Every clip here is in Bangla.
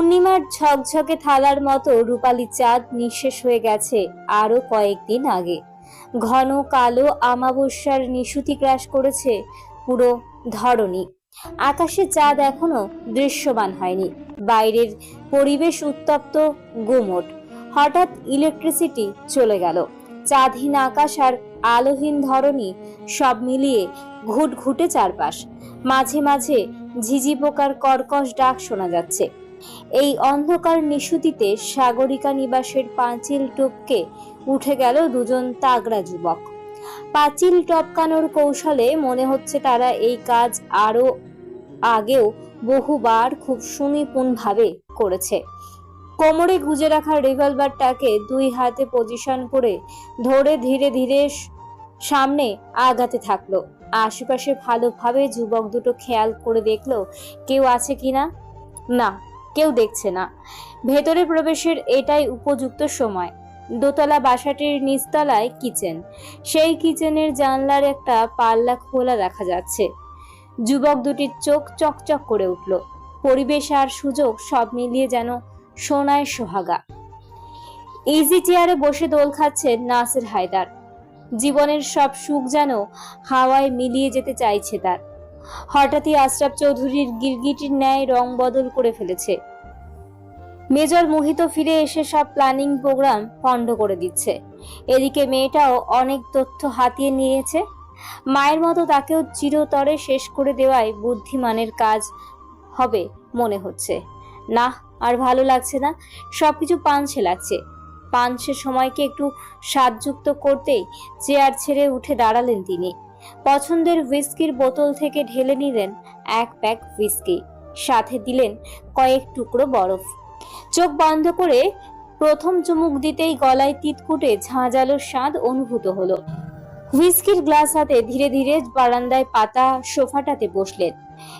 পূর্ণিমার ঝকঝকে থালার মতো রূপালী চাঁদ নিঃশেষ হয়ে গেছে আরও কয়েকদিন আগে। ঘন কালো আমাবস্যার নিশুতি গ্রাস করেছে পুরো ধরণী। আকাশে চাঁদ এখনও দৃশ্যমান হয়নি। বাইরের পরিবেশ উত্তপ্ত, গুমট। হঠাৎ ইলেকট্রিসিটি চলে গেল। চাঁদহীন আকাশ আর আলোহীন ধরণী সব মিলিয়ে ঘুট ঘুটে চারপাশ। মাঝে মাঝে ঝিঝি পোকার কর্কশ ডাক শোনা যাচ্ছে। এই অন্ধকার নিশুতিতে সাগরিকা নিবাসের পাঁচিল টপকে উঠে গেল দুজন তাগড়া যুবক। পাঁচিল টপকানোর কৌশলে মনে হচ্ছে তারা এই কাজ আরও আগেও বহুবার খুব সুনিপুণভাবে করেছে। কোমরে গুজে রাখা রিভলভারটাকে দুই হাতে পজিশন করে ধরে ধীরে ধীরে সামনে আগাতে থাকল। আশেপাশে ভালোভাবে যুবক দুটো খেয়াল করে দেখল, কেউ আছে কিনা? না। কেউ দেখছে না। ভেতরে প্রবেশের এটাই উপযুক্ত সময়। দোতলা বাসাটির নিচতলায় কিচেন। সেই কিচেনের জানলার একটা পাল্লা খোলা দেখা যাচ্ছে। যুবক দুটির চোখ চকচক করে উঠল। পরিবেশ আর সুযোগ সব মিলিয়ে যেন সোনায় সোহাগা। ইজি চেয়ারে বসে দোল খাচ্ছেন নাসির হায়দার। জীবনের সব সুখ যেন হাওয়ায় মিলিয়ে যেতে চাইছে তার। হঠাৎই আশরাফ চৌধুরীর গিরগিটির ন্যায় রং বদল করে ফেলেছে। মেজর মোহিত ফিরে এসে সব প্ল্যানিং প্রোগ্রাম পণ্ড করে দিচ্ছে। এদিকে মেয়েটাও অনেক তথ্য হাতিয়ে নিয়েছে। মায়ের মতো তাকেও চিরতরে শেষ করে দেওয়ায় বুদ্ধিমানের কাজ হবে মনে হচ্ছে। না আর ভালো লাগছে না। সবকিছু পাঞ্ছে লাগছে। পাঞ্চের সময়কে একটু স্বাদযুক্ত করতেই চেয়ার ছেড়ে উঠে দাঁড়ালেন তিনি। পছন্দের হুইস্কির বোতল থেকে ঢেলে নিলেন এক প্যাক হুইস্কি। সাথে দিলেন কয়েক টুকরো বরফ। চোখ বন্ধ করে প্রথম চুমুক দিতেই গলায় তিতকুটে ঝাঁঝালো স্বাদ অনুভূত হলো। হুইস্কির গ্লাস হাতে ধীরে ধীরে বারান্দায় পাতা সোফাটাতে বসলেন।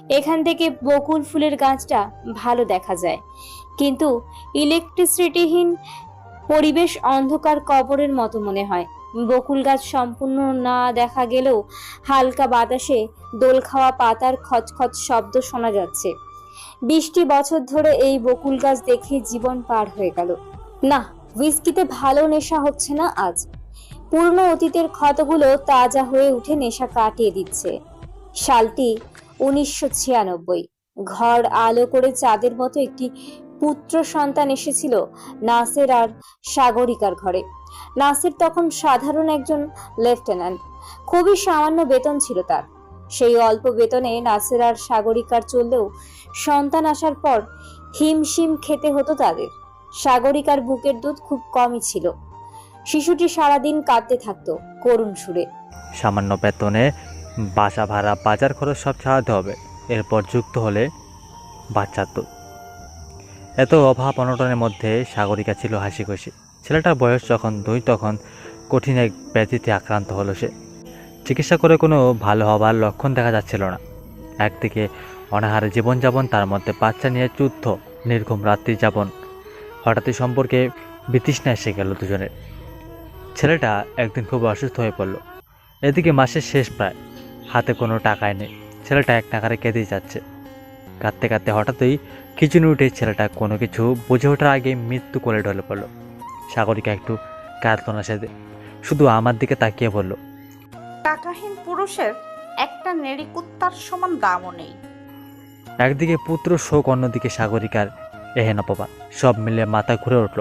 এখান থেকে বকুল ফুলের গাছটা ভালো দেখা যায়। কিন্তু ইলেকট্রিসিটিহীন পরিবেশ অন্ধকার কবরের মতো মনে হয়। বকুল গাছ সম্পূর্ণ না দেখা গেলেও হালকা বাতাসে দোল খাওয়া পাতার খচখচ শব্দ শোনা যাচ্ছে। বিশটি বছর ধরে এই বকুল গাছ দেখে জীবন পার হয়ে গেল। না, হুইস্কিতে ভালো নেশা হচ্ছে না আজ। পুরনো অতীতের ক্ষতগুলো তাজা হয়ে উঠে নেশা কাটিয়ে দিচ্ছে। সালটি উনিশশো ছিয়ানব্বই। ঘর আলো করে চাঁদের মতো একটি পুত্র সন্তান এসেছিল নাসের আর সাগরিকার ঘরে। নাসের তখন সাধারণ একজন লেফটেন্যান্ট। খুবই সামান্য বেতন ছিল তার। সেই অল্প বেতনে নাসের আর সাগরিকার চললেও সন্তান আসার পর হিমশিম খেতে হতো তাদের। সাগরিকার বুকের দুধ খুব কমই ছিল। শিশুটি সারাদিন কাঁদতে থাকতো করুণ সুরে। সামান্য বেতনে বাসা ভাড়া, বাজার খরচ সব ছাড়াতে হবে। এরপর যুক্ত হলে বাচ্চার তো। এত অভাব অনটনের মধ্যে সাগরিকা ছিল হাসি খুশি ছেলেটার বয়স যখন দুই, তখন কঠিন এক ব্যাধিতে আক্রান্ত হলো সে। চিকিৎসা করে কোনো ভালো হবার লক্ষণ দেখা যাচ্ছিল না। একদিকে অনাহারে জীবনযাপন, তার মধ্যে বাচ্চা নিয়ে যুদ্ধ, নির্ঘুম রাত্রি যাপন, হঠাৎই সম্পর্কে বিতৃষ্ণা এসে গেল দুজনের। ছেলেটা একদিন খুব অসুস্থ হয়ে পড়ল। এদিকে মাসের শেষ প্রায়, হাতে কোনো টাকাই নেই। ছেলেটা এক টাকারে কেঁদেই যাচ্ছে। কাঁদতে কাঁদতে হঠাৎই কিচেনে উঠে ছেলেটা কোনো কিছু বুঝে ওঠার আগে মৃত্যু কোলে ঢলে পড়ল। সাগরিকা একটু কাঁদল না সেদে শুধু আমার দিকে তাকিয়ে বলল টাকাহীন পুরুষের একটা নেড়ি কুত্তার সমান দামও নেই। একদিকে পুত্র শোক অন্যদিকে সাগরিকার এহেন অপবাদ। সব মিলে মাথা ঘুরে উঠল।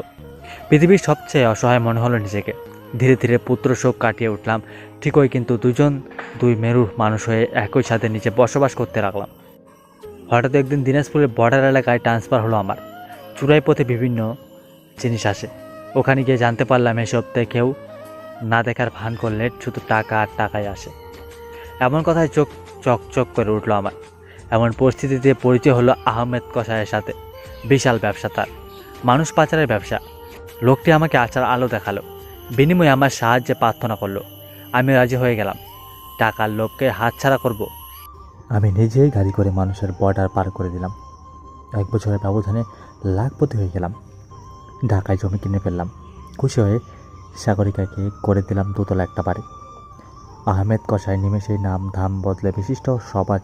পৃথিবীর সবচেয়ে অসহায় মনে হলো নিজেকে। ধীরে ধীরে পুত্র শোক কাটিয়ে উঠলাম। ঠিকই কিন্তু দুজন দুই মেরুর মানুষ হয়ে একই সাথে নিচে বসবাস করতে লাগলাম। হঠাৎ একদিন দিনাজপুরের বর্ডার এলাকায় ট্রান্সফার হলো আমার। চূড়াই পথে বিভিন্ন জিনিস আসে। ওখানে গিয়ে জানতে পারলাম এসব কেউ না দেখার ভান করলে শুধু টাকা আর টাকাই আসে। এমন কথায় চোখ চক চক করে উঠল আমার। এমন পরিস্থিতিতে পরিচয় হলো আহমেদ কসাইয়ের সাথে। বিশাল ব্যবসা তার। মানুষ পাচারের ব্যবসা। লোকটি আমাকে আচার আলো দেখাল। বিনিময়ে আমার সাহায্যে প্রার্থনা করল। আমি রাজি হয়ে গেলাম। টাকার লোককে হাতছাড়া করব। আমি নিজেই গাড়ি করে মানুষের বর্ডার পার করে দিলাম। এক বছরের ব্যবধানে লাখপতি হয়ে গেলাম। ঢাকায় জমি কিনে ফেললাম। খুশি হয়ে সাগরিকাকে করে দিলাম দোতলা একটা বাড়ি। আহমেদ কসাই নিমেষেই নাম ধাম বদলে বিশিষ্ট সমাজ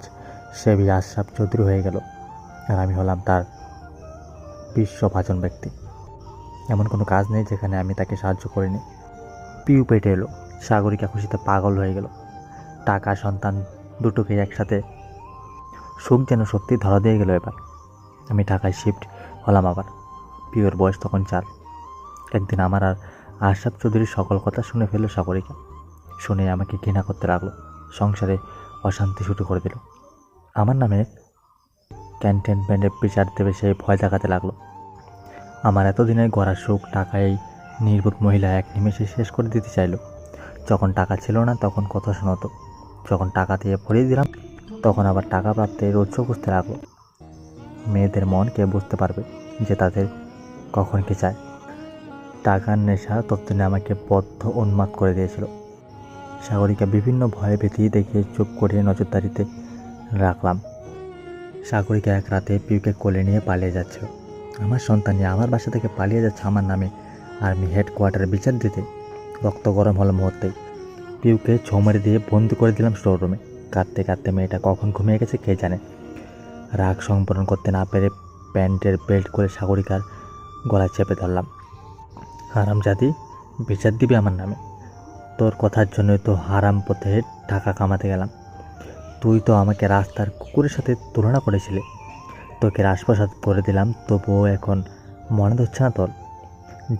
সেবী আশরাফ চৌধুরী হয়ে গেল আর আমি হলাম তার বিশ্বভাজন ব্যক্তি। এমন কোনো কাজ নেই যেখানে আমি তাকে সাহায্য করিনি। পিউ পেটে এলো। সাগরিকা খুশিতে পাগল হয়ে গেল। টাকা, সন্তান দুটোকে একসাথে সুখ যেন সত্যি ধরা দিয়ে গেল এবার। আমি ঢাকায় শিফট হলাম আবার। পিওর বয়স তখন চার একদিন আমার আর আশরাফ চৌধুরীর সকল কথা শুনে ফেলল সাগরিকা শুনে আমাকে ঘৃণা করতে লাগল, সংসারে অশান্তি শুরু করে দিল। আমার নামে ক্যান্টেনমেন্টে বিচার দেবে সে ভয় দেখাতে লাগল। আমার এতদিনের গড়া সুখ, টাকা এই নির্বোধ মহিলা এক নিমেষে শেষ করে দিতে চাইলো। যখন টাকা ছিল না তখন কথা শোনাতো। যখন টাকা দিয়ে ভরিয়ে দিলাম, তখন আবার টাকা প্রাপ্তের রোজ খুঁজতে লাগল। মেয়েদের মন কে বুঝতে পারবে যে তাদের কখন কি চায়? টাকার নেশা ততদিনে আমাকে বদ্ধ উন্মাদ করে দিয়েছিল। সাগরিকা বিভিন্ন ভয়ে ভীতি দেখিয়ে চুপ করে নজরদারিতে রাখলাম। সাগরিকা এক রাতে পিউকে কোলে নিয়ে পালিয়ে যাচ্ছিল আমার সন্তান নিয়ে আমার বাসা থেকে পালিয়ে যাচ্ছে আমার নামে আর্মি হেডকোয়ার্টারে বিচার দিতে। রক্ত গরম হলো মুহূর্তেই। পিউকে ছৌমারি দিয়ে বন্দি করে দিলাম স্টোর রুমে কাঁদতে কাঁদতে মেয়েটা কখন ঘুমিয়ে গেছে কে জানে? রাগ সংবরণ করতে না পেরে প্যান্টের বেল্ট করে সাগরিকার গলায় চেপে ধরলাম। হারাম জাতি, বিচার দিবি আমার নামে। তোর কথার জন্যই তো হারাম পথে টাকা কামাতে গেলাম। তুই তো আমাকে রাস্তার কুকুরের সাথে তুলনা করেছিলি। তোকে রাজপ্রসাদ করে দিলাম, তবুও এখন মনে ধরছে না তোর।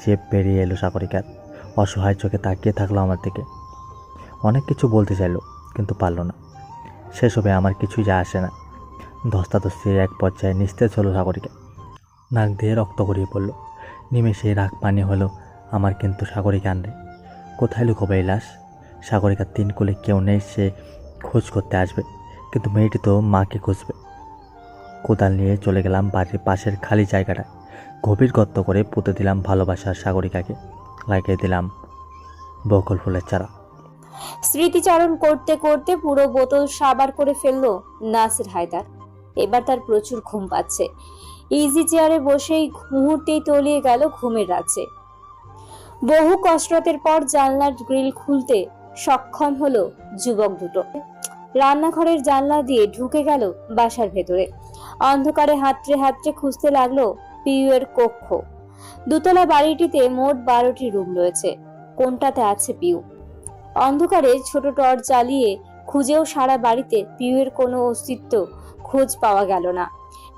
যে পেরিয়ে এলো সাগরিকার। অসহায় চোখে তাকিয়ে থাকল আমার দিকে। অনেক কিছু বলতে চাইলো, কিন্তু পারল না। সেসবে আমার কিছুই যা আসে না। ধস্তাধস্তি এক পর্যায়ে নিস্তেজ হলো সাগরিকা। নাক দিয়ে রক্ত গড়িয়ে পড়ল। নিমেষে রাগ পানি হলো আমার কিন্তু সাগরিকা আনরে কোথায় লুকোবে এই লাশ? সাগরিকার তিন কোলে কেউ নেই, সে খোঁজ করতে আসবে। কিন্তু মেয়েটি তো মাকে খুঁজবে। কোদাল নিয়ে চলে গেলাম বাড়ির পাশের খালি জায়গাটায় গভীর গর্ত করে পুঁতে দিলাম ভালোবাসার সাগরিকাকে। লাগিয়ে দিলাম বকল ফুলের চারা। স্মৃতিচারণ করতে করতে পুরো বোতল সাবার করে ফেলল নাসির হায়দার। এবার তার প্রচুর ঘুম পাচ্ছে। ইজি চেয়ারে বসেই মুহূর্তেই তলিয়ে গেল ঘুমের রাজ্যে। বহু কসরতের পর জানলার গ্রিল খুলতে সক্ষম হলো যুবক দুটো। রান্নাঘরের জানলা দিয়ে ঢুকে গেল বাসার ভেতরে। অন্ধকারে হাতড়ে হাতড়ে খুঁজতে লাগল পিউয়ের কক্ষ। দুতলা বাড়িটিতে মোট বারোটি রুম রয়েছে। কোনটাতে আছে পিউ? অন্ধকারে ছোট টর্চ জ্বালিয়ে খুঁজেও সারা বাড়িতে পিউয়ের কোনো অস্তিত্ব খোঁজ পাওয়া গেল না।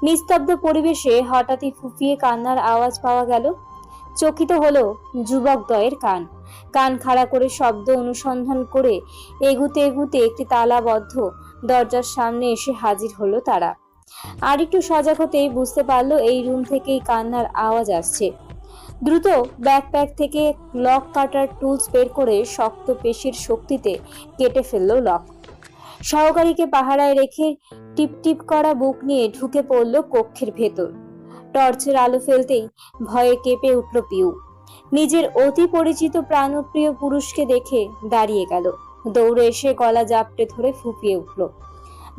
নিস্তব্ধ পরিবেশে হঠাৎই ফুপিয়ে কান্নার আওয়াজ পাওয়া গেল। চকিত হলো যুবক দয়ের কান। কান খাড়া করে শব্দ অনুসন্ধান করে এগুতে এগুতে একটি তালাবদ্ধ দরজার সামনে এসে হাজির হলো তারা। আর একটু সজাগ হতেই বুঝতে পারল এই রুম থেকেই কান্নার আওয়াজ আসছে। দ্রুত ব্যাকপ্যাক থেকে লক কাটার টুলস বের করে শক্ত পেশির শক্তিতে কেটে ফেলল লক। সহকারীকে পাহারায় রেখে টিপ টিপ করা বুক নিয়ে ঢুকে পড়ল কক্ষের ভেতর। টর্চের আলো ফেলতেই ভয়ে কেঁপে উঠল পিউ। নিজের অতি পরিচিত প্রাণপ্রিয় পুরুষকে দেখে দাঁড়িয়ে গেল। দৌড়ে এসে গলা জাপটে ধরে ফুপিয়ে উঠল।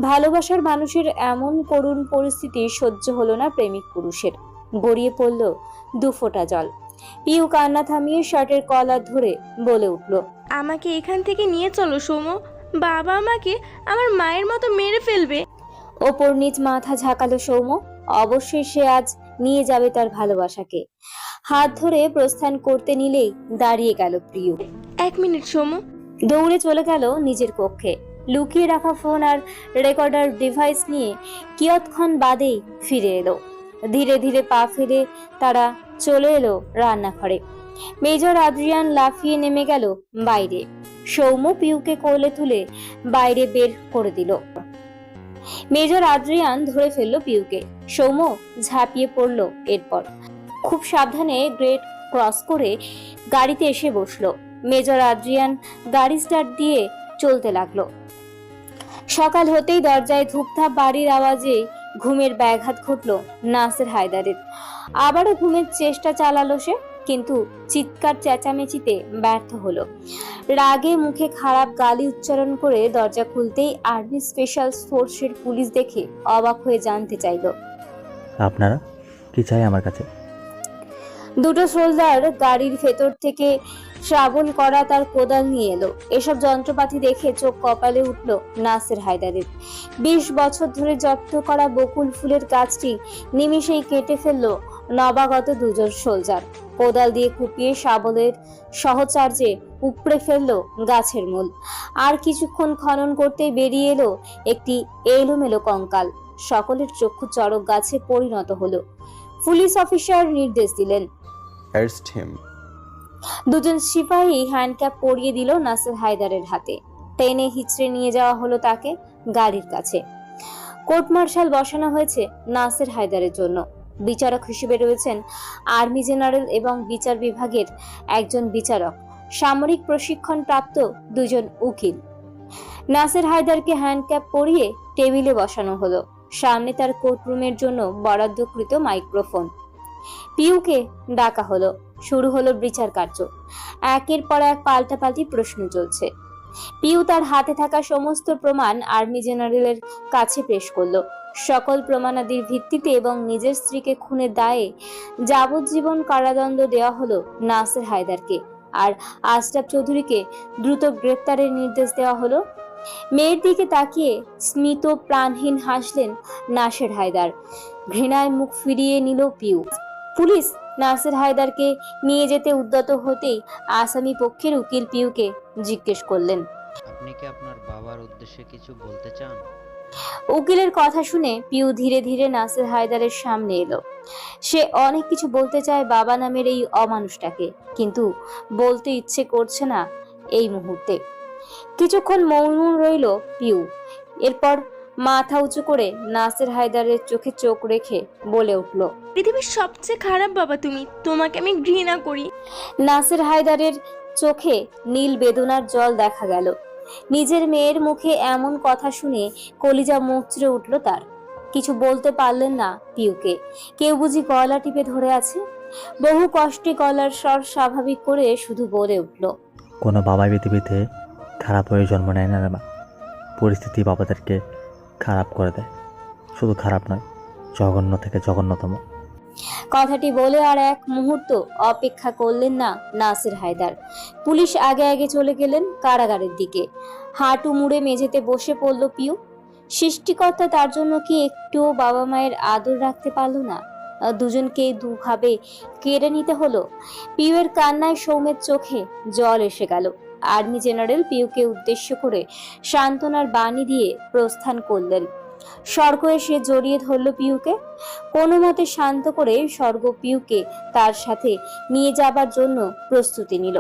ভালোবাসার মানুষের এমন করুণ পরিস্থিতি সহ্য হলো না প্রেমিক পুরুষের। গড়িয়ে পড়ল দু ফোঁটা জল। পিউ কান্না থামিয়ে শার্টের কলার ধরে বলে উঠল, আমাকে এখান থেকে নিয়ে চলো, সোমো। বাবা আমাকে আমার মায়ের মতো মেরে ফেলবে। ওপর নিচ মাথা ঝাঁকালো সৌম্য। অবশ্যই সে আজ নিয়ে যাবে তার ভালোবাসাকে। হাত ধরে প্রস্থান করতে নিলেই দাঁড়িয়ে গেল প্রিয়। এক মিনিট সোমো দৌড়ে চলে গেল নিজের কক্ষে। লুকিয়ে রাখা ফোন আর রেকর্ডার ডিভাইস নিয়ে কিয়ৎক্ষণ বাদেই ফিরে এলো। ধীরে ধীরে পা ফেলে তারা চলে এলো রান্নাঘরে। মেজর আদ্রিয়ান লাফিয়ে নেমে গেল বাইরে। সৌম্য পিউকে কোলে তুলে বাইরে বের করে দিল। মেজর আদ্রিয়ান ধরে ফেলল পিউকে সৌম্য ঝাঁপিয়ে পড়ল এরপর। খুব সাবধানে গ্রেট ক্রস করে গাড়িতে এসে বসল। মেজর আদ্রিয়ান গাড়ি স্টার্ট দিয়ে চলতে লাগল। সকাল হতেই দরজায় ধূপধাপ বাড়ির আওয়াজে ঘুমের ব্যাঘাত ঘটল নাসের হায়দারের। আবারও ঘুমের চেষ্টা চালালো সে। কিন্তু চিৎকার চেঁচামেচিতে ব্যর্থ হলো। রাগে মুখে খারাপ গালি উচ্চারণ করে দরজা খুলতেই আর্মি স্পেশাল ফোর্সের পুলিশ দেখে অবাক হয়ে জানতে চাইলো। আপনারা? কি চাই আমার কাছে? দুটো সোলজার গাড়ির ভেতর থেকে শ্রাবণ করা তার কোদাল নিয়ে এলো। এসব যন্ত্রপাতি দেখে চোখ কপালে উঠল নাসের হায়দারের। বিশ বছর ধরে যত্ন করা বকুল ফুলের গাছটি নিমিষেই কেটে ফেলল নবাগত দুজন সোলজার। কোদাল দিয়ে কুপিয়ে শাবলের সহচার্যে উপড়ে ফেলল গাছের মূল। আর কিছুক্ষণ খনন করতে বেরিয়ে এলো একটি এলোমেলো কঙ্কাল। সকলের চক্ষু চড়ক গাছে পরিণত হলো। পুলিশ অফিসার নির্দেশ দিলেন। দুজন সিপাহী হ্যান্ডক্যাপ পরিয়ে দিল নাসির হায়দারের হাতে। টেনে হিচড়ে নিয়ে যাওয়া হলো তাকে গাড়ির কাছে। কোর্ট মার্শাল বসানো হয়েছে নাসির হায়দারের জন্য। বিচারক হিসেবে রয়েছেন আর্মি জেনারেল এবং বিচার বিভাগের একজন বিচারক। সামরিক প্রশিক্ষণ প্রাপ্ত দুজন উকিল। নাসির হায়দারকে হ্যান্ডক্যাপ পরিয়ে টেবিলে বসানো হলো। সামনে তার কোর্টরুমের জন্য বরাদ্দকৃত মাইক্রোফোন। পিউকে ডাকা হলো। শুরু হলো বিচার কার্য। একের পর এক পাল্টাপাল্টি প্রশ্ন চলছে। পিউ তার হাতে থাকা সমস্ত প্রমাণ আর্মি জেনারেলের কাছে পেশ করল। সকল প্রমাণাদির ভিত্তিতে এবং নিজের স্ত্রীকে খুনের দায়ে যাবজ্জীবন কারাদণ্ড দেওয়া হলো নাসের হায়দারকে। আর আশরাফ চৌধুরীকে দ্রুত গ্রেপ্তারের নির্দেশ দেওয়া হলো। মেয়ের দিকে তাকিয়ে স্মিত প্রাণহীন হাসলেন নাসের হায়দার। ঘৃণায় মুখ ফিরিয়ে নিল পিউ। পুলিশ নাসের হায়দারকে নিয়ে যেতে উদ্যত হতেই আসামি পক্ষের উকিল পিউকে জিজ্ঞেস করলেন। আপনি কি আপনার বাবার উদ্দেশ্যে কিছু বলতে চান? উকিলের কথা শুনে পিউ ধীরে ধীরে নাসির হায়দারের সামনে এলো। সে অনেক কিছু বলতে চায় বাবা নামের এই অমানুষটাকে কিন্তু বলতে ইচ্ছে করছে না এই মুহূর্তে। কিছুক্ষণ মৌন রইল পিউ এরপর মাথা উঁচু করে নাসির হায়দারের চোখে চোখ রেখে বলে উঠল পৃথিবীর সবচেয়ে খারাপ বাবা তুমি তোমাকে আমি ঘৃণা করি। নাসির হায়দারের চোখে নীল বেদনার জল দেখা গেল। নিজের মেয়ের মুখে এমন কথা শুনে কলিজা মুচড়ে উঠল তার। কিছু বলতে পারলেন না পিউকে। কেউ বুঝি গলা টিপে ধরে আছে? বহু কষ্টে গলার স্বর স্বাভাবিক করে শুধু বলে উঠল, কোনো বাবাই পৃথিবীতে খারাপ হয়ে জন্ম নেয় না মা। পরিস্থিতি বাবাদেরকে খারাপ করে দেয়। শুধু খারাপ নয়, জঘন্য থেকে জঘন্যতম। কথাটি বলে আর এক মুহূর্ত অপেক্ষা করলেন না নাসির হায়দার। পুলিশ আগে আগে চলে গেলেন কারাগারের দিকে। হাঁটু মুড়ে মেঝেতে বসে পড়ল পিউ। সৃষ্টিকর্তা তার জন্য কি একটুও বাবা মায়ের আদর রাখতে পারল না? দুজনকে দুভাবে কেড়ে নিতে হলো। পিউয়ের কান্নায় সৌমের চোখে জল এসে গেল। আর্মি জেনারেল পিউকে উদ্দেশ্য করে সান্ত্বনার বাণী দিয়ে প্রস্থান করলেন। স্বর্গ এসে জড়িয়ে ধরল পিউকে। কোনো মতে শান্ত করে স্বর্গ পিউকে তার সাথে নিয়ে যাবার জন্য প্রস্তুতি নিল।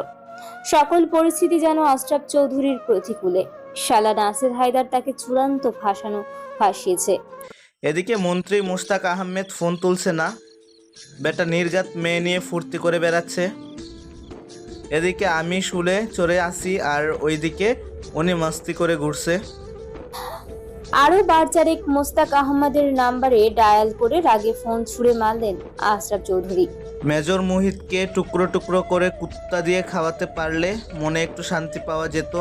সকল পরিস্থিতি যেন আশরাফ চৌধুরীর প্রতিকূলে। শালা নাসির হায়দার তাকে চূড়ান্ত ফাঁসানো ফাঁসিয়েছে এদিকে মন্ত্রী মুশতাক আহমেদ ফোন তুলছে না। বেটা নির্গাত মেয়ে নিয়ে ফুর্তি করে বেড়াচ্ছে। এদিকে আমি শুলে চড়ে আসি আর ওইদিকে উনি মাস্তি করে ঘুরছে। আরও বারচারেক মোস্তাক আহমদের নাম্বারে ডায়াল করে রাগে ফোন ছুঁড়ে মারলেন আশরাফ চৌধুরী। মেজর মোহিতকে টুকরো টুকরো করে কুত্তা দিয়ে খাওয়াতে পারলে মনে একটু শান্তি পাওয়া যেত।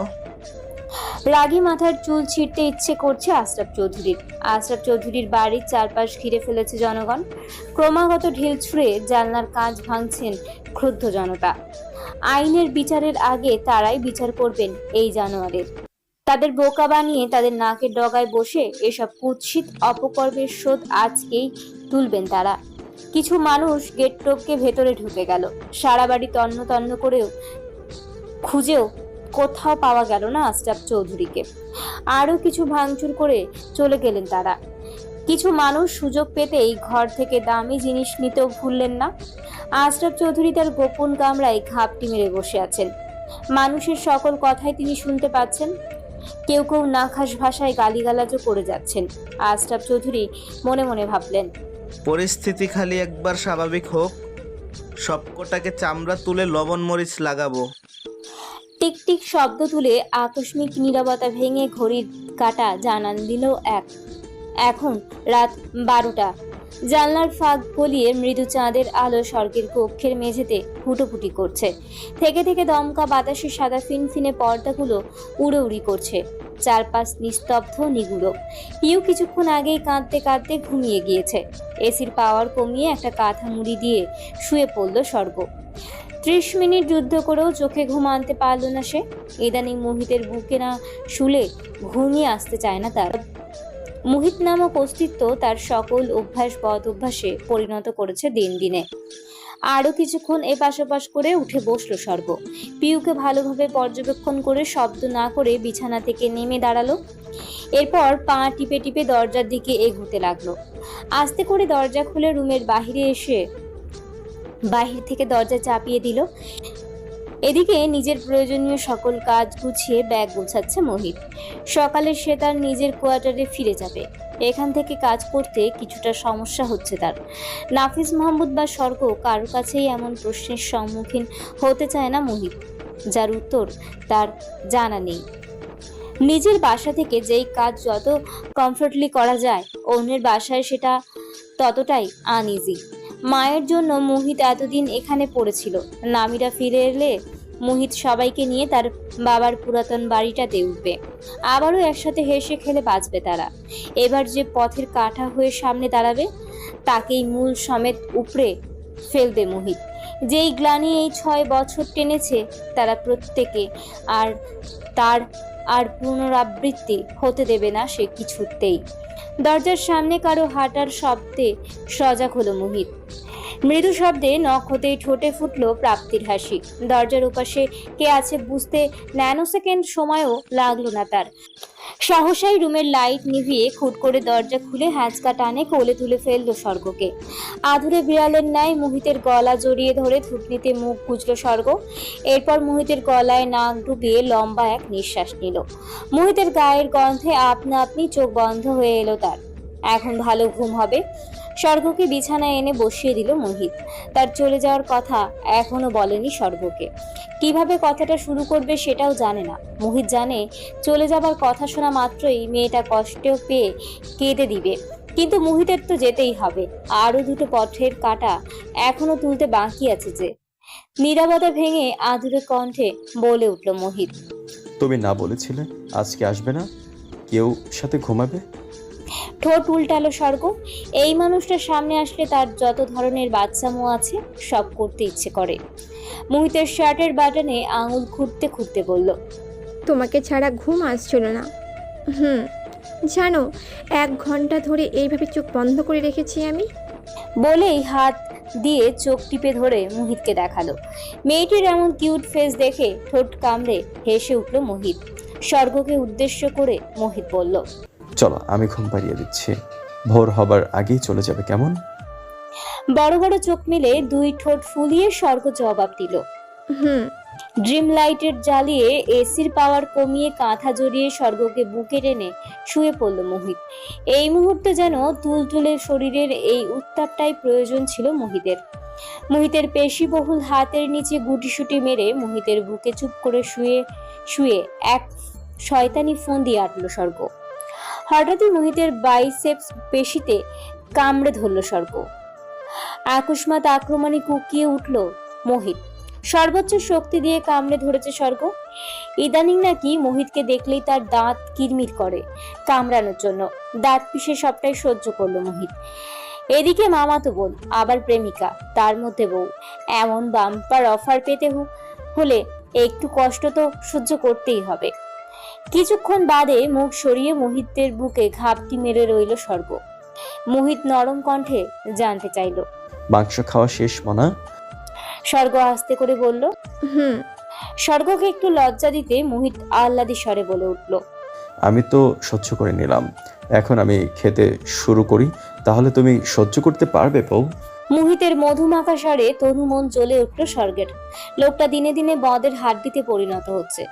রাগী মাথার চুল ছিঁড়তে ইচ্ছে করছে আশরাফ চৌধুরীর আশরাফ চৌধুরীর বাড়ির চারপাশ ঘিরে ফেলেছে জনগণ। ক্রমাগত ঢিল ছুঁড়ে জানলার কাঁচ ভাঙছেন ক্রুদ্ধ জনতা। আইনের বিচারের আগে তারাই বিচার করবেন এই জানোয়ারের। তাদের বোকা বানিয়ে তাদের নাকের ডগায় বসে এসব কুৎসিত অপকর্মের শোধ আজকেই তুলবেন তারা। কিছু মানুষ গেট টপকে ভেতরে ঢুকে গেল। সারা বাড়ি তন্ন তন্ন করেও খুঁজেও কোথাও পাওয়া গেল না আশরাফ চৌধুরীকে। আরও কিছু ভাঙচুর করে চলে গেলেন তারা। কিছু মানুষ সুযোগ পেতেই ঘর থেকে দামি জিনিস নিতেও ভুললেন না। আশরাফ চৌধুরী তার গোপন কামরায় ঘাপটি মেরে বসে আছেন। মানুষের সকল কথাই তিনি শুনতে পাচ্ছেন। কেউ কেউ নাখাস ভাষায় গালিগালাজও করে যাচ্ছেন। আশরাফ চৌধুরী মনে মনে ভাবলেন। পরিস্থিতি খালি একবার স্বাভাবিক হোক সবকটাকে চামড়া তুলে লবণ মরিচ লাগাবো। টিকটিক শব্দ তুলে আকস্মিক নীরবতা ভেঙে ঘড়ির কাটা জানান দিল এক। এখন রাত বারোটা। জানলার ফাঁক গলিয়ে মৃদু চাঁদের আলো স্বর্গের কক্ষের মেঝেতে ফুটোফুটি করছে। থেকে থেকে দমকা বাতাসে সাদা ফিনফিনে পর্দাগুলো উড়ে করছে। চারপাশ নিস্তব্ধ, নিগুড়ো। পিউ কিছুক্ষণ আগেই কাঁদতে কাঁদতে ঘুমিয়ে গিয়েছে। এসির পাওয়ার কমিয়ে একটা কাঁথা মুড়ি দিয়ে শুয়ে পড়ল স্বর্গ। ত্রিশ মিনিট যুদ্ধ করেও চোখে ঘুম আনতে পারল না সে। ইদানিং মোহিতের বুকে না শুলে ঘুমিয়ে আসতে চায় না তার। মোহিত নামক অস্তিত্ব তার সকল অভ্যাস বদ অভ্যাসে পরিণত করেছে দিন দিনে। আরও কিছুক্ষণ এ পাশাপাশ করে উঠে বসল স্বর্গ। পিউকে ভালোভাবে পর্যবেক্ষণ করে শব্দ না করে বিছানা থেকে নেমে দাঁড়াল। এরপর পা টিপে টিপে দরজার দিকে এগোতে লাগল। আস্তে করে দরজা খুলে রুমের বাহিরে এসে বাহির থেকে দরজা চাপিয়ে দিল। এদিকে নিজের প্রয়োজনীয় সকল কাজ গুছিয়ে ব্যাগ গোছাচ্ছে মোহিত। সকালে সে তার নিজের কোয়ার্টারে ফিরে যাবে। এখান থেকে কাজ করতে কিছুটা সমস্যা হচ্ছে তার। নাফিস মাহমুদ বা স্বর্গ কারও কাছেই এমন প্রশ্নের সম্মুখীন হতে চায় না মোহিত। যার উত্তর তার জানা নেই। নিজের বাসা থেকে যেই কাজ যত কমফোর্টলি করা যায়, অন্যের বাসায় সেটা ততটাই আনইজি মায়ের জন্য মোহিত এতদিন এখানে পড়েছিল। নামিরা ফিরে এলে মোহিত সবাইকে নিয়ে তার বাবার পুরাতন বাড়িটাতে উঠবে। আবারও একসাথে হেসে খেলে বাঁচবে তারা। এবার যে পথের কাঠা হয়ে সামনে দাঁড়াবে, তাকেই মূল সমেত উপড়ে ফেলবে মোহিত। যেই গ্লানি এই ছয় বছর টেনেছে, তারা প্রত্যেকে আর তার আর পুনরাবৃত্তি হতে দেবে না সে কিছুতেই। দরজার সামনে কারও হাঁটার শব্দে সজাগ হলো মোহিত। মৃদু শব্দে নখ হতেই ঠোঁটে ফুটলো প্রাপ্তির হাসি। দরজার উপাশে কে আছে বুঝতে ন্যানো সেকেন্ড সময়ও লাগল না তার। সহসাই রুমের লাইট নিভিয়ে খুট করে দরজা খুলে হ্যাঁচকা টানে কোলে তুলে ফেলল স্বর্গকে। আধুরে বিড়ালের ন্যায় মোহিতের গলা জড়িয়ে ধরে থুতনিতে মুখ গুজল স্বর্গ। এরপর মোহিতের গলায় নাক ডুবিয়ে লম্বা এক নিঃশ্বাস নিল। মোহিতের গায়ের গন্ধে আপনা আপনি চোখ বন্ধ হয়ে এলো তার। এখন ভালো ঘুম হবে। স্বর্গকে বিছানায় এনে বসিয়ে দিল মোহিত। তার চলে যাওয়ার কথা এখনও বলেনি স্বর্গকে। কীভাবে কথাটা শুরু করবে সেটাও জানে না। মোহিত জানে, চলে যাবার কথা শোনা মাত্রই মেয়েটা কষ্টেও পেয়ে কেঁদে দিবে। কিন্তু মোহিতের তো যেতেই হবে। আরও দুটো পথের কাটা এখনও তুলতে বাকি আছে যে। নীরবতা ভেঙে আধুরে কণ্ঠে বলে উঠল মোহিত। তুমি না বলেছিলে আজকে আসবে না? কেউ সাথে ঘুমাবে? ঠোঁট উল্টালো স্বর্গ। এই মানুষটার সামনে আসলে তার যত ধরনের বাচ্চামো আছে সব করতে ইচ্ছে করে। মোহিতের শার্টের বাটনে আঙুল খুঁড়তে খুঁড়তে বলল তোমাকে ছাড়া ঘুম আসছিল না। হুম জানো এক ঘণ্টা ধরে এইভাবে চোখ বন্ধ করে রেখেছি আমি। বলেই হাত দিয়ে চোখ টিপে ধরে মোহিতকে দেখাল। মেয়েটির এমন কিউট ফেস দেখে ঠোঁট কামড়ে হেসে উঠল মোহিত। স্বর্গকে উদ্দেশ্য করে মোহিত বলল চলো আমি ঘুম পাড়িয়ে দিচ্ছি। ভোর হবার আগেই চলে যাবে কেমন? বড় বড় চোখ মিলে দুই ঠোঁট ফুলিয়ে স্বর্গ জবাব দিল। হুম। ড্রিম লাইটের জ্বালিয়ে এসির পাওয়ার কমিয়ে কাঁথা জড়িয়ে স্বর্গকে বুকে টেনে শুয়ে পড়ল মোহিত। এই মুহূর্তে যেন তুলতুলে শরীরের এই উত্তাপটাই প্রয়োজন ছিল মোহিতের। মোহিতের পেশিবহুল হাতের নিচে গুটিসুটি মেরে মোহিতের বুকে চুপ করে শুয়ে শুয়ে এক শয়তানি ফোন দিয়ে আটল স্বর্গ। হঠাৎই মোহিতের বাইসেপস পেশিতে কামড়ে ধরল স্বর্গ। আকস্মাত আক্রমণে কুকিয়ে উঠল মোহিত। সর্বোচ্চ শক্তি দিয়ে কামড়ে ধরেছে স্বর্গ। ইদানিং নাকি মোহিতকে দেখলেই তার দাঁত কিরমির করে কামড়ানোর জন্য। দাঁত পিষে সবটাই সহ্য করল মোহিত। এদিকে মামাতো বোন, আবার প্রেমিকা, তার মধ্যে বউ। এমন বাম্পার অফার পেতে হলে একটু কষ্ট তো সহ্য করতেই হবে। কিছুক্ষণ বাদে মুখ সরিয়ে মোহিতের বুকে ঘাপটি মেরে রইল স্বর্গ। মোহিত নরম কণ্ঠে জানতে চাইল মাংস খাওয়া শেষ মনা? স্বর্গ আস্তে করে বলল হুম। স্বর্গকে একটু লজ্জা দিতে মোহিত আহ্লাদি স্বরে বলে উঠল আমি তো সহ্য করে নিলাম। এখন আমি খেতে শুরু করি। তাহলে তুমি সহ্য করতে পারবে বউ? মোহিতের মধুমাখা স্বরে তনু মন জ্বলে উঠল স্বর্গের। লোকটা দিনে দিনে বদের হাড্ডিতে পরিণত হচ্ছে।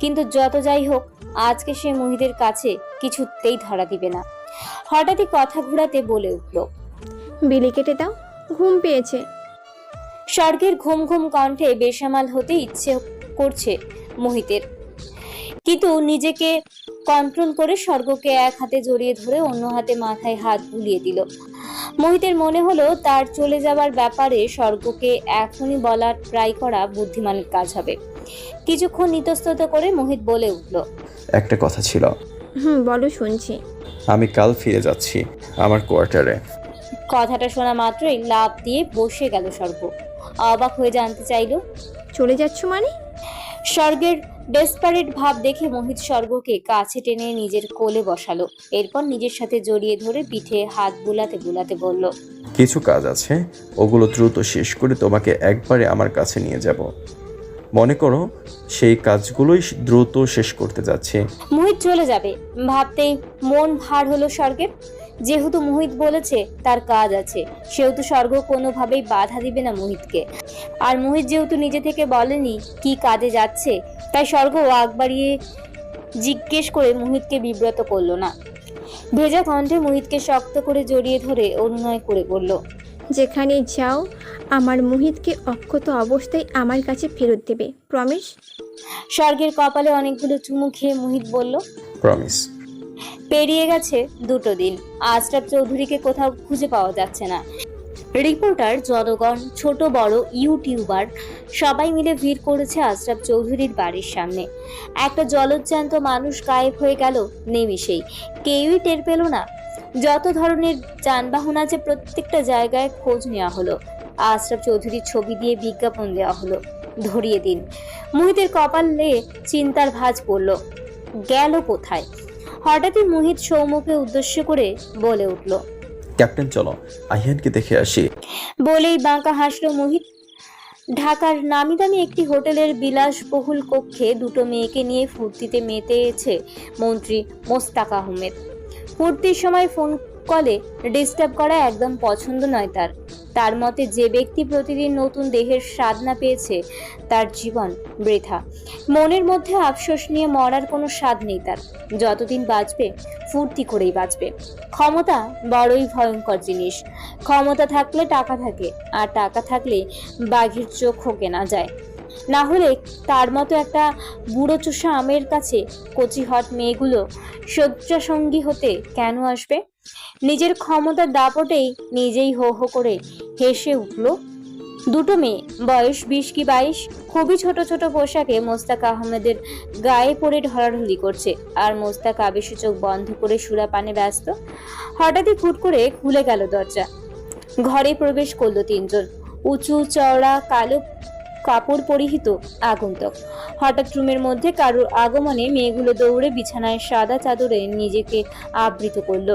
কিন্তু যত যাই হোক আজকে সে মোহিতের কাছে কিছুতেই ধরা দিবে না। হঠাৎই কথা ঘোরাতে বলে উঠল বিলি কেটে দাও ঘুম পেয়েছে। স্বর্গের ঘুম ঘুম কণ্ঠে বেসামাল হতে ইচ্ছে করছে মোহিতের। কিন্তু নিজেকে কন্ট্রোল করে স্বর্গকে এক হাতে জড়িয়ে ধরে অন্য হাতে মাথায় হাত বুলিয়ে দিল। মোহিতের মনে হলো তার চলে যাবার ব্যাপারে স্বর্গকে এখনই বলার ট্রাই করা বুদ্ধিমানের কাজ হবে। কিছুক্ষণ ইতস্তত করে মোহিত বলে উঠল একটা কথা ছিল। হুম বলো শুনছি। আমি কাল ফিরে যাচ্ছি আমার কোয়ার্টারে। কথাটা শোনা মাত্রই লাভ দিয়ে বসে গেল স্বর্গ। অবাক হয়ে জানতে চাইলো চলে যাচ্ছ মানে? স্বর্গের ডেসপারেট ভাব দেখে মোহিত স্বর্গকে কাছে টেনে নিজের কোলে বসালো। এরপর নিজের সাথে জড়িয়ে ধরে পিঠে হাত বুলাতে বুলাতে বলল কিছু কাজ আছে ওগুলো দ্রুত শেষ করে তোমাকে একবারে আমার কাছে নিয়ে যাব। মনে করো সেই কাজগুলোই দ্রুত শেষ করতে যাচ্ছি। মোহিত চলে যাবে। ভাবতেই মন ভার হলো স্বর্গের। যেহেতু মোহিত বলেছে তার কাজ আছে সেহেতু স্বর্গ কোনোভাবেই বাধা দিবে না মোহিতকে। আর মোহিত যেহেতু নিজে থেকে বলেনি কি কাজে যাচ্ছে তাই স্বর্গ আগ বাড়িয়ে জিজ্ঞেস করে মোহিতকে বিব্রত করল না। ভেজা কণ্ঠে মোহিতকে শক্ত করে জড়িয়ে ধরে অনুনয় করে বলল যেখানে যাও আমার মোহিতকে অক্ষত অবস্থায় আমার কাছে ফেরত দেবে। প্রমিস? স্বর্গের কপালে অনেকগুলো চুমু খেয়ে মোহিত বলল প্রমিস। পেরিয়ে গেছে দুটো দিন। আশরাফ চৌধুরীকে কোথাও খুঁজে পাওয়া যাচ্ছে না। রিপোর্টার, জনগণ, ছোট বড় ইউটিউবার, সবাই মিলে ভিড় করেছে আশরাফ চৌধুরীর বাড়ির সামনে। একটা জলজ্যান্ত মানুষ গায়েব হয়ে গেল নিমিষেই। কেউই টের পেল না যত ধরনের যানবাহন আছে প্রত্যেকটা জায়গায় খোঁজ নেওয়া হলো। আশরাফ চৌধুরীর ছবি দিয়ে বিজ্ঞাপন দেওয়া হলো। ধরিয়ে দিন। মোহিতের কপালে চিন্তার ভাঁজ পড়ল। গেল কোথায়? হঠাৎই মোহিত সৌম্যকে উদ্দেশ্য করে বলে উঠল ক্যাপ্টেন চলো আহিয়ানকে দেখে আসি। বলেই বাঁকা হাসল মোহিত। ঢাকার নামি দামি একটি হোটেলের বিলাসবহুল কক্ষে দুটো মেয়েকে নিয়ে ফুর্তিতে মেতেছে মন্ত্রী মোস্তাক আহমেদ। ফুর্তির সময় ফোন কলে ডিস্টার্ব করা একদম পছন্দ নয় তার। তার মতে যে ব্যক্তি প্রতিদিন নতুন দেহের স্বাদ না পেয়েছে, তার জীবন বৃথা। মনের মধ্যে আফসোস নিয়ে মরার কোনো স্বাদ নেই তার। যতদিন বাঁচবে, ফুর্তি করেই বাঁচবে। ক্ষমতা বড়ই ভয়ঙ্কর জিনিস। ক্ষমতা থাকলে টাকা থাকে, আর টাকা থাকলে বাঘের চোখও কেনা যায়। না হলে তার মতো একটা বুড়ো চোষা আমের কাছে কচি হট মেয়েগুলো শয্যাসঙ্গী হতে কেন আসবে? নিজের ক্ষমতার দাপটেই নিজেই হো হো করে হেসে উঠল। দুটো মেয়ে, বয়স বিশ কি বাইশ, খুবই ছোট ছোট পোশাকে মোস্তাক আহমেদের গায়ে পড়ে ঢলাঢলি করছে আর মোস্তাক আবেশে চোখ বন্ধ করে সুরা পানে ব্যস্ত। হঠাৎই ফুট করে খুলে গেল দরজা। ঘরে প্রবেশ করল তিনজন। উঁচু, চওড়া, কালো কাপড় পরিহিত আগন্তক। হঠাৎ রুমের মধ্যে কারোর আগমনে মেয়েগুলো দৌড়ে বিছানায় সাদা চাদরে নিজেকে আবৃত করল।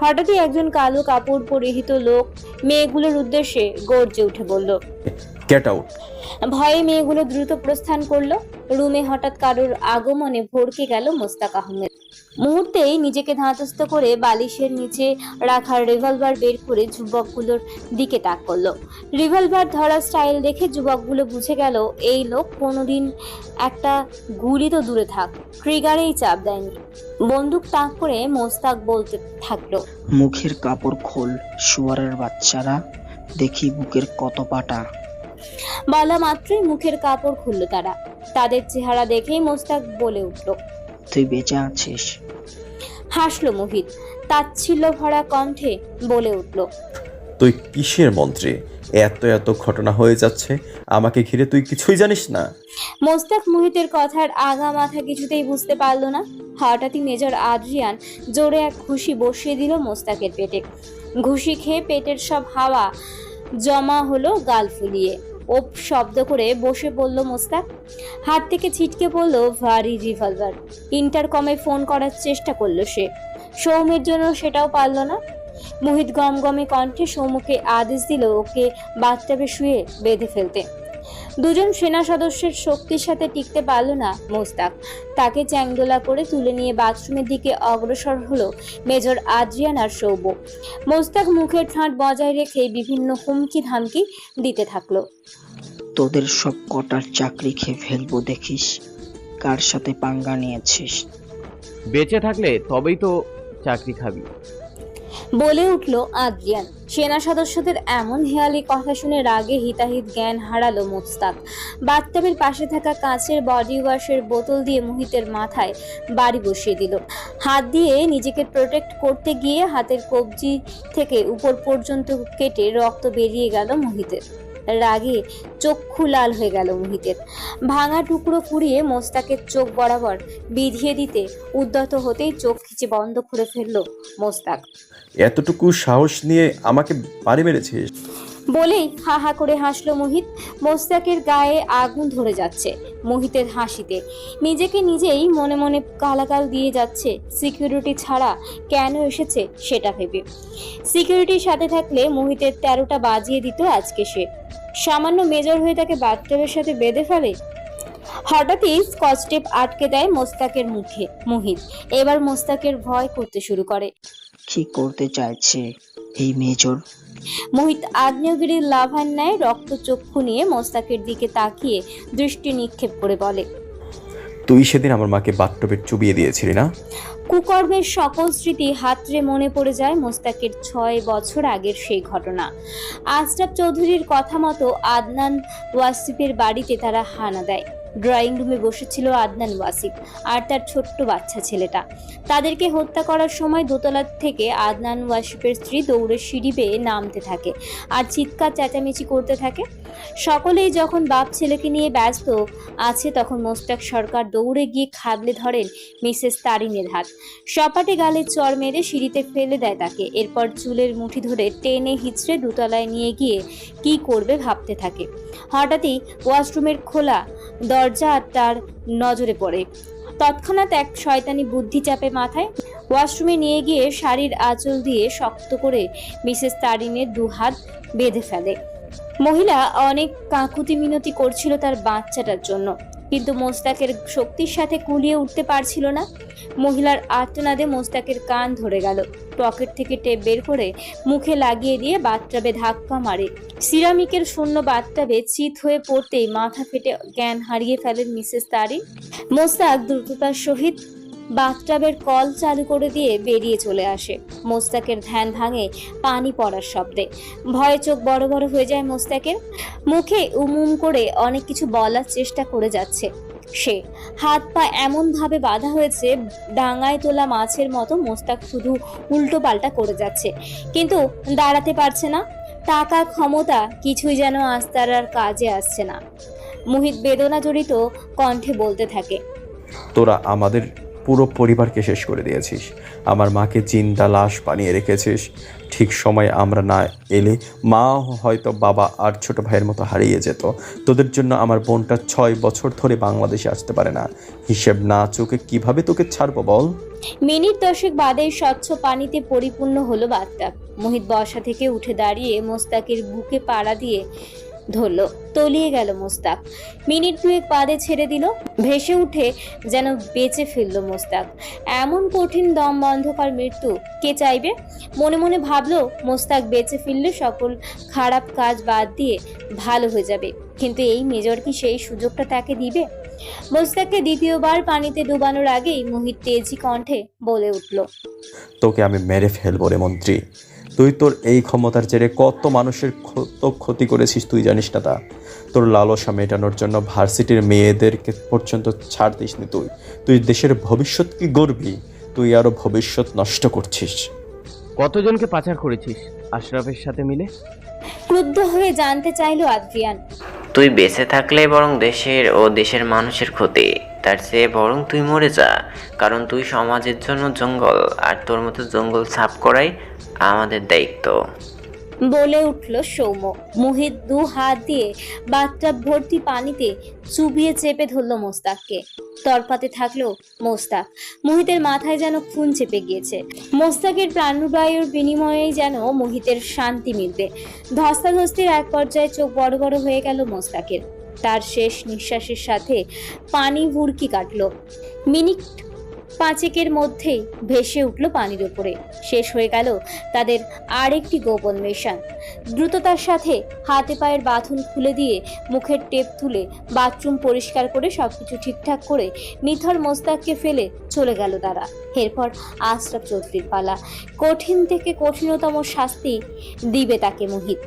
হঠাৎই একজন কালো কাপড় পরিহিত লোক মেয়েগুলোর উদ্দেশ্যে গর্জে উঠে বলল গেট আউট ভয়ে মেয়েগুলো দ্রুত প্রস্থান করল। রুমে হঠাৎ কারোর আগমনে ভড়কে গেল মোস্তাক আহমেদ। মুহূর্তেই নিজেকে ধাতস্থ করে বালিশের নিচে রাখা রিভলভার বের করে যুবকগুলোর দিকে তাক করল। রিভলভার ধরা স্টাইল দেখে যুবকগুলো বুঝে গেল এই লোক কোনোদিন একটা গুলি তো দূরে থাক ট্রিগারেই চাপ দেয়নি। বন্দুক তাক করে মোস্তাক বলতে থাকল মুখের কাপড় খোল শুয়ারের বাচ্চারা দেখি বুকের কত পাটা। বলা মাত্রই মুখের কাপড় খুলল তারা। তাদের চেহারা দেখেই মোস্তাক বলে উঠল তুই বেঁচে আছিস। হাসলো মোহিত তাচ্ছিল্য ভরা কণ্ঠে বলে উঠল তুই কিসের মন্ত্রী? এত এত ঘটনা হয়ে যাচ্ছে আমাকে ঘিরে তুই কিছুই জানিস না। মোস্তাক মোহিতের কথার আগা মাথা কিছুতেই বুঝতে পারল না। হঠাৎই মেজর আদ্রিয়ান জোরে এক ঘুষি বসিয়ে দিল মোস্তাকের পেটে। ঘুষি খেয়ে পেটের সব হাওয়া জমা হলো গাল ফুলিয়ে। ওপ শব্দ করে বসে পড়ল মোস্তাক। হাত থেকে ছিটকে পড়ল ভারী রিভলভার। ইন্টারকমে ফোন করার চেষ্টা করল সে। সৌমের জন্য সেটাও পারল না। মোহিত গমগমে কণ্ঠে সৌমুখে আদেশ দিল ওকে বাথটাবে শুয়ে বেঁধে ফেলতে। দুজন সেনা সদস্যের শক্তির সাথে টিকতে পারল না মোস্তাক। তাকে চ্যাংদোলা করে তুলে নিয়ে বাথরুমের দিকে অগ্রসর হলো মেজর আদ্রিয়ান আর সৌব মোস্তাক মুখের ঠাঁট বজায় রেখে বিভিন্ন হুমকি ধামকি দিতে থাকল। তোদের সব কটার চাকরি খেয়ে ফেলব দেখিস। কার সাথে পাঙ্গা নিয়েছিস? বেঁচে থাকলে তবেই তো চাকরি খাবি। বলে উঠল আদ্রিয়ান। সেনা সদস্যদের এমন হেয়ালি কথা শুনে রাগে হিতাহিত জ্ঞান হারালো মোস্তাক। বাথটাবের পাশে থাকা কাঁচের বডি ওয়াশের বোতল দিয়ে মুহিতের মাথায় বাড়ি বসিয়ে দিল। হাত দিয়ে নিজেকে প্রোটেক্ট করতে গিয়ে হাতের কবজি থেকে উপর পর্যন্ত কেটে রক্ত বেরিয়ে গেল মোহিতের। রাগে চক্ষু লাল হয়ে গেল মোহিতের। ভাঙা টুকরো কুড়িয়ে মোস্তাকের চোখ বরাবর বিধিয়ে দিতে উদ্যত হতেই চোখ খিচে বন্ধ করে ফেলল মোস্তাক। এতটুকু সাহস নিয়ে আমাকে বাড়ি মেরেছিস? বলেই হা হা করে হাসলো মোহিত। মোস্তাকের গায়ে আগুন ধরে যাচ্ছে মোহিতের হাসিতে। নিজেকে নিজেই মনে মনে কালাকাল দিয়ে যাচ্ছে। সিকিউরিটি ছাড়া কেন এসেছে সেটা ভেবে। সিকিউরিটির সাথে থাকলে মোহিতের তেরোটা বাজিয়ে দিত আজকে সে। সামান্য মেজর হয়ে তাকে বাথটবের সাথে বেঁধে ফেলে। হঠাৎই স্কচ টেপ আটকে দেয় মোস্তাকের মুখে মোহিত। এবার মোস্তাকের ভয় করতে শুরু করে। কি করতে চাইছে এই মেজর? মোহিত আগ্নেয়গিরির লাভার ন্যায় রক্তচক্ষু নিয়ে মোস্তাকের দিকে তাকিয়ে দৃষ্টি নিক্ষেপ করে বলে তুই সেদিন আমার মাকে বাথটবে চুবিয়ে দিয়েছিলি না? কুকর্মের সকল স্মৃতি হাতড়ে মনে পড়ে যায় মোস্তাকের ছয় বছর আগের সেই ঘটনা। আশরাফ চৌধুরীর কথা মতো আদনান ওয়াসিফের বাড়িতে তারা হানা দেয়। ড্রয়িং রুমে বসেছিল আদনান ওয়াসিফ আর তার ছোট্ট বাচ্চা ছেলেটা। তাদেরকে হত্যা করার সময় দোতলা থেকে আদনান ওয়াসিফের স্ত্রী দৌড়ে সিঁড়ি বেয়ে নামতে থাকে আর চিৎকার চেঁচামেচি করতে থাকে। সকলেই যখন বাপ ছেলেকে নিয়ে ব্যস্ত আছে তখন মোস্তাক সরকার দৌড়ে গিয়ে খাবলে ধরেন মিসেস তারিনের হাত। সপাটে গালে চর মেরে সিঁড়িতে ফেলে দেয় তাকে। এরপর চুলের মুঠি ধরে টেনে হিচড়ে দুতলায় নিয়ে গিয়ে কি করবে ভাবতে থাকে। হঠাৎই ওয়াশরুমের খোলা দরজা তার নজরে পড়ে। তৎক্ষণাৎ এক শয়তানি বুদ্ধি চাপে মাথায় ওয়াশরুমে নিয়ে গিয়ে শাড়ির আঁচল দিয়ে শক্ত করে মিসেস তারিনের দুহাত বেঁধে ফেলে। মহিলা অনেক কাকুতি মিনতি করছিল তার বাচ্চাটার জন্য। কিন্তু মোস্তাকের শক্তির সাথে কুলিয়ে উঠতে পারছিল না। মহিলার আর্তনাদে মোস্তাকের কান ধরে গেল। পকেট থেকে টেপ বের করে মুখে লাগিয়ে দিয়ে বাথটাবে ধাক্কা মারে। সিরামিকের শূন্য বাথটাবে চিত হয়ে পড়তেই মাথা ফেটে জ্ঞান হারিয়ে ফেলেন মিসেস তারিন। মোস্তাক দ্রুততার সহিত বাথটাবের কল চালু করে দিয়ে বেরিয়ে চলে আসে। মোস্তাকের ধ্যান ভাঙে পানি পড়ার শব্দে। ভয়ে চোখ বড় বড় হয়ে যায় মোস্তাকের। মুখে উমুম করে অনেক কিছু বলার চেষ্টা করে যাচ্ছে সে। হাত পা এমন ভাবে বাঁধা হয়েছে, ডাঙায় তোলা মাছের মতো মোস্তাক শুধু উল্টো পাল্টা করে যাচ্ছে। কিন্তু দাঁড়াতে পারছে না। টাকা ক্ষমতা কিছুই যেন আস্তার আর কাজে আসছে না। মোহিত বেদনা জড়িত কণ্ঠে বলতে থাকে, তোরা আমাদের পুরো পরিবারকে শেষ করে দিয়েছিস। আমার মাকে চিন্তা লাশ বানিয়ে রেখেছিস। ঠিক সময় আমরা না এলে মা হয়তো বাবা আর ছোট ভাইয়ের মতো হারিয়ে যেত। তোদের জন্য আমার বোনটা ছয় বছর ধরে বাংলাদেশে আসতে পারে না। হিসেব না চোখে কীভাবে তোকে ছাড়বো বল? মিনিট দশেক বাদে স্বচ্ছ পানিতে পরিপূর্ণ হলো বাথটাব মোহিত বসা থেকে উঠে দাঁড়িয়ে মোস্তাকের বুকে পাড়া দিয়ে ধরল, তলিয়ে গেল মোস্তাক। মিনিট দুয়েক বাদে ছেড়ে দিল, ভেসে উঠে যেন বেঁচে ফেলল মোস্তাক। এমন কঠিন দম বন্ধকার মৃত্যু, কে চাইবে? মনে মনে ভাবলো, মোস্তাক বেঁচে ফিরলে সকল খারাপ কাজ বাদ দিয়ে ভালো হয়ে যাবে। কিন্তু এই মেজর কি সেই সুযোগটা তাকে দিবে? মোস্তাককে দ্বিতীয়বার পানিতে ডুবানোর আগেই মোহিত তেজি কণ্ঠে বলে উঠল, তোকে আমি মেরে ফেলব রে মন্ত্রী। তুই তোর এই ক্ষমতার জেরে কত মানুষের কত ক্ষতি করেছিস তুই জানিস না তা? তোর লালসা মেটানোর জন্য ভার্সিটির মেয়েদেরকে পর্যন্ত ছাড় দিসনি তুই। তুই দেশের ভবিষ্যৎ কি গর্বি তুই আরও ভবিষ্যৎ নষ্ট করছিস। কতজনকে পাচার করেছিস? আশরাফের সাথে মিলে? ক্রুদ্ধ হয়ে জানতে চাইল আদ্রিয়ান। তুই বেঁচে থাকলে বরং দেশের ও দেশের মানুষের ক্ষতি, তার চেয়ে বরং তুই মরে যা, কারণ তুই সমাজের জন্য জঙ্গল, আর তোর মতো জঙ্গল সাফ করাই আমাদের দায়িত্ব। বলে উঠল সৌম্য। মোহিত দু হাত দিয়ে বাথটাব ভর্তি পানিতে চুবিয়ে চেপে ধরল মোস্তাককে। তরপাতে থাকল মোস্তাক। মোহিতের মাথায় যেন খুন চেপে গিয়েছে। মোস্তাকের প্রাণবায়ুর বিনিময়েই যেন মোহিতের শান্তি মিলবে। ধস্তাধস্তির এক পর্যায়ে চোখ বড় বড় হয়ে গেল মোস্তাকের। তার শেষ নিঃশ্বাসের সাথে পানি ভুরকি কাটলো। মিনিট পাঁচেকের মধ্যেই ভেসে উঠল পানির উপরে। শেষ হয়ে গেল তাদের আরেকটি গোপন মিশন। দ্রুততার সাথে হাতে পায়ের বাঁধন খুলে দিয়ে মুখের টেপ তুলে বাথরুম পরিষ্কার করে সবকিছু ঠিকঠাক করে নিথর মোস্তাককে ফেলে চলে গেল তারা। এরপর আশরাফ চৌধুরীর পালা। কঠিন থেকে কঠিনতম শাস্তি দিবে তাকে মোহিত।